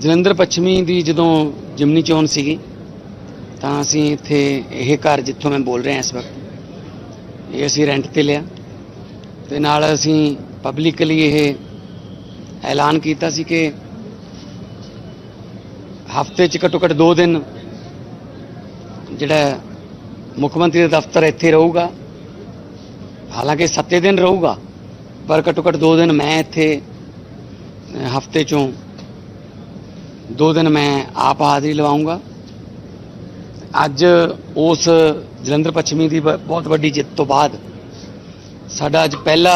ਜਲੰਧਰ ਪੱਛਮੀ ਦੀ ਜਦੋਂ ਜਿਮਨੀ ਚੋਣ ਸੀਗੀ, ਤਾਂ ਅਸੀਂ ਇੱਥੇ ਇਹ ਘਰ ਜਿੱਥੋਂ ਮੈਂ ਬੋਲ ਰਿਹਾ ਇਸ ਵਕਤ, ਇਹ ਅਸੀਂ ਰੈਂਟ ਤੇ ਲਿਆ। ਤੇ ਨਾਲ ਅਸੀਂ ਪਬਲਿਕਲੀ ਇਹ ਐਲਾਨ ਕੀਤਾ ਸੀ ਕਿ ਹਫ਼ਤੇ 'ਚ ਘੱਟੋ ਘੱਟ 2 ਦਿਨ ਜਿਹੜਾ ਮੁੱਖ ਮੰਤਰੀ ਦਾ ਦਫ਼ਤਰ ਇੱਥੇ ਰਹੂਗਾ। ਹਾਲਾਂਕਿ 7 ਦਿਨ ਰਹੂਗਾ, ਪਰ ਘੱਟੋ ਘੱਟ 2 ਦਿਨ ਮੈਂ ਇੱਥੇ ਹਫ਼ਤੇ 'ਚੋਂ ਦੋ ਦਿਨ ਮੈਂ ਆਪ ਹਾਜ਼ਰੀ ਲਵਾਉਂਗਾ ਅੱਜ ਉਸ ਜਲੰਧਰ ਪੱਛਮੀ ਦੀ ਬ- ਬਹੁਤ ਵੱਡੀ ਜਿੱਤ ਤੋਂ ਬਾਅਦ ਸਾਡਾ ਅੱਜ ਪਹਿਲਾ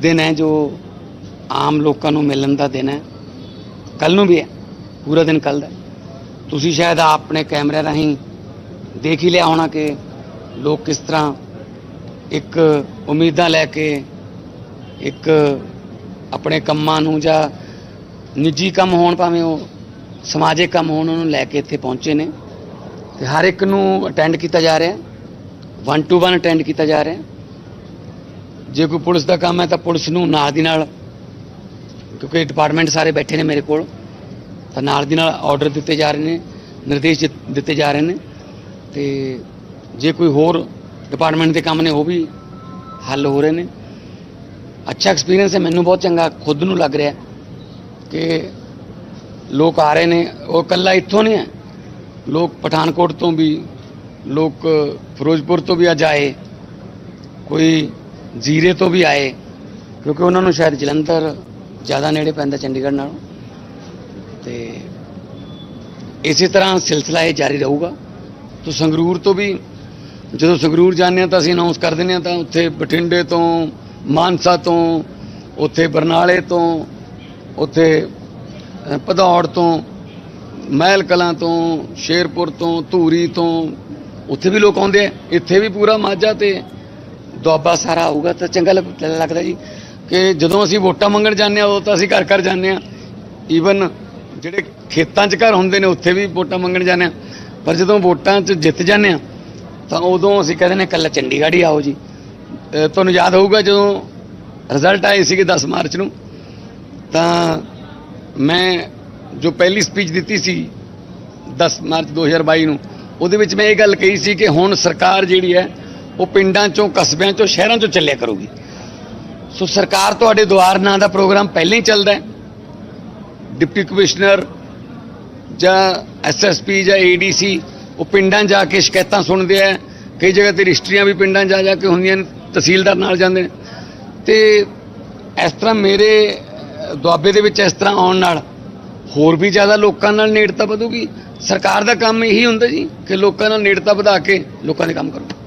ਦਿਨ ਹੈ ਜੋ ਆਮ ਲੋਕਾਂ ਨੂੰ ਮਿਲਣ ਦਾ ਦਿਨ ਹੈ ਕੱਲ ਨੂੰ ਵੀ ਹੈ ਪੂਰਾ ਦਿਨ ਕੱਲ ਦਾ ਤੁਸੀਂ ਸ਼ਾਇਦ ਆਪਣੇ ਕੈਮਰੇ ਰਾਹੀਂ ਦੇਖ ਹੀ ਲਿਆ ਹੋਣਾ ਕਿ ਲੋਕ ਕਿਸ ਤਰ੍ਹਾਂ ਇੱਕ ਉਮੀਦਾਂ ਲੈ ਕੇ ਇੱਕ ਆਪਣੇ ਕੰਮਾਂ ਨੂੰ ਜਾਂ ਨਿੱਜੀ ਕੰਮ ਹੋਣ ਭਾਵੇਂ ਉਹ ਸਮਾਜਿਕ ਕੰਮ ਹੋਣ, ਉਹਨੂੰ ਲੈ ਕੇ ਇੱਥੇ ਪਹੁੰਚੇ ਨੇ। ਤੇ ਹਰ ਇੱਕ ਨੂੰ ਅਟੈਂਡ ਕੀਤਾ ਜਾ ਰਿਹਾ। ਵਨ ਟੂ ਵਨ ਅਟੈਂਡ ਕੀਤਾ ਜਾ ਰਿਹਾ। ਜੇ ਕੋਈ ਪੁਲਿਸ ਦਾ ਕੰਮ ਹੈ ਤਾਂ ਪੁਲਿਸ ਨੂੰ ਨਾਲ ਦੀ ਨਾਲ, ਕਿਉਂਕਿ ਡਿਪਾਰਟਮੈਂਟ ਸਾਰੇ ਬੈਠੇ ਨੇ ਮੇਰੇ ਕੋਲ, ਤਾਂ ਨਾਲ ਦੀ ਨਾਲ ਆਰਡਰ ਦਿੱਤੇ ਜਾ ਰਹੇ ਨੇ, ਨਿਰਦੇਸ਼ ਦਿੱਤ- ਦਿੱਤੇ ਜਾ ਰਹੇ ਨੇ। ਤੇ ਜੇ ਕੋਈ ਹੋਰ ਡਿਪਾਰਟਮੈਂਟ ਦੇ ਕੰਮ ਨੇ, ਉਹ ਵੀ ਹੱਲ ਹੋ ਰਹੇ ਨੇ। ਅੱਛਾ ਐਕਸਪੀਰੀਅੰਸ ਹੈ, ਮੈਨੂੰ ਬਹੁਤ ਚੰਗਾ ਖੁਦ ਨੂੰ ਲੱਗ ਰਿਹਾ। ਕਿ ਲੋਕ ਆ ਰਹੇ ਨੇ, ਉਹ ਕੱਲਾ ਇੱਥੋਂ ਨਹੀਂ ਹੈ। ਲੋਕ ਪਠਾਨਕੋਟ ਤੋਂ ਵੀ, ਲੋਕ ਫਿਰੋਜ਼ਪੁਰ ਤੋਂ ਵੀ ਅੱਜ ਆਏ, ਕੋਈ ਜ਼ੀਰੇ ਤੋਂ ਵੀ ਆਏ, ਕਿਉਂਕਿ ਉਹਨਾਂ ਨੂੰ ਸ਼ਾਇਦ ਜਲੰਧਰ ਜ਼ਿਆਦਾ ਨੇੜੇ ਪੈਂਦਾ ਚੰਡੀਗੜ੍ਹ ਨਾਲੋਂ। ਤੇ ਇਸੇ ਤਰ੍ਹਾਂ ਸਿਲਸਿਲਾ ਇਹ ਜਾਰੀ ਰਹੂਗਾ। ਤੋਂ ਸੰਗਰੂਰ ਤੋਂ ਵੀ, ਜਦੋਂ ਸੰਗਰੂਰ ਜਾਂਦੇ ਹਾਂ ਤਾਂ ਅਸੀਂ ਅਨਾਉਂਸ ਕਰ ਦਿੰਦੇ ਹਾਂ ਤਾਂ ਉੱਥੇ ਬਠਿੰਡੇ ਤੋਂ, ਮਾਨਸਾ ਤੋਂ, ਉੱਥੇ ਬਰਨਾਲੇ ਤੋਂ ਉੱਥੇ ਅ, ਭਦੌੜ ਤੋਂ ਮਹਿਲ ਕਲਾਂ ਤੋਂ ਸ਼ੇਰਪੁਰ ਤੋਂ ਧੂਰੀ ਤੋਂ ਉੱਥੇ ਵੀ ਲੋਕ ਆਉਂਦੇ ਆ। ਇੱਥੇ ਵੀ ਪੂਰਾ ਮਾਝਾ ਤੇ ਦੁਆਬਾ ਸਾਰਾ ਆਊਗਾ ਤਾਂ ਚੰਗਾ ਲੱਗ- ਲੱਗਦਾ ਜੀ ਕਿ ਜਦੋਂ ਅਸੀਂ ਵੋਟਾਂ ਮੰਗਣ ਜਾਂਦੇ ਆ ਉਦੋਂ ਤਾਂ ਅਸੀਂ ਘਰ ਘਰ ਜਾਂਦੇ ਆ। ਈਵਨ ਜਿਹੜੇ ਖੇਤਾਂ 'ਚ ਘਰ ਹੁੰਦੇ ਨੇ ਉੱਥੇ ਵੀ ਵੋਟਾਂ ਮੰਗਣ ਜਾਂਦੇ ਆ। ਪਰ ਜਦੋਂ ਵੋਟਾਂ 'ਚ ਜਿੱਤ ਜਾਂਦੇ ਆ ਤਾਂ ਉਦੋਂ ਅਸੀਂ ਕਹਿੰਦੇ ਨੇ ਕੱਲਾ ਚੰਡੀਗੜ੍ਹ ਹੀ ਆਓ ਜੀ। ਤੁਹਾਨੂੰ ਯਾਦ ਹੋਊਗਾ ਜਦੋਂ ਰਿਜ਼ਲਟ ਆਏ ਸੀਗੇ 10 ਮਾਰਚ ਨੂੰ ਤਾਂ ਮੈਂ ਜੋ ਪਹਿਲੀ ਸਪੀਚ ਦਿੱਤੀ ਸੀ 10 ਮਾਰਚ 2022 ਨੂੰ, ਉਹਦੇ ਵਿੱਚ ਮੈਂ ਇਹ ਗੱਲ ਕਹੀ ਸੀ ਕਿ ਹੁਣ ਸਰਕਾਰ ਜਿਹੜੀ ਹੈ, ਉਹ ਪਿੰਡਾਂ ਚੋਂ, ਕਸਬਿਆਂ ਚੋਂ, ਸ਼ਹਿਰਾਂ ਚੋਂ ਚੱਲਿਆ ਕਰੂਗੀ। ਸੋ ਸਰਕਾਰ ਤੁਹਾਡੇ ਦੁਆਰ ਨਾਂ ਦਾ ਪ੍ਰੋਗਰਾਮ ਪਹਿਲਾਂ ਹੀ ਚੱਲਦਾ ਹੈ। ਡਿਪਟੀ ਕਮਿਸ਼ਨਰ ਜਾਂ ਐਸਐਸਪੀ ਜਾਂ ਏਡੀਸੀ ਉਹ ਪਿੰਡਾਂ ਜਾ ਕੇ ਸ਼ਿਕਾਇਤਾਂ ਸੁਣਦੇ ਆ, ਕਈ ਜਗ੍ਹਾ ਤੇ ਰਜਿਸਟਰੀਆਂ ਵੀ ਪਿੰਡਾਂ ਜਾ ਜਾ ਕੇ ਹੁੰਦੀਆਂ ਨੇ, ਤਹਿਸੀਲਦਾਰ ਨਾਲ ਜਾਂਦੇ ਨੇ। ਤੇ ਇਸ ਤਰ੍ਹਾਂ ਮੇਰੇ ਦੁਆਬੇ ਦੇ ਵਿੱਚ ਇਸ ਤਰ੍ਹਾਂ ਆਉਣ ਨਾਲ ਹੋਰ ਵੀ ਜ਼ਿਆਦਾ ਲੋਕਾਂ ਨਾਲ ਨੇੜਤਾ ਵਧੂਗੀ? ਸਰਕਾਰ ਦਾ ਕੰਮ ਇਹੀ ਹੁੰਦਾ ਜੀ ਕਿ ਲੋਕਾਂ ਨਾਲ ਨੇੜਤਾ ਵਧਾ ਕੇ ਲੋਕਾਂ ਦੇ ਕੰਮ ਕਰੋ।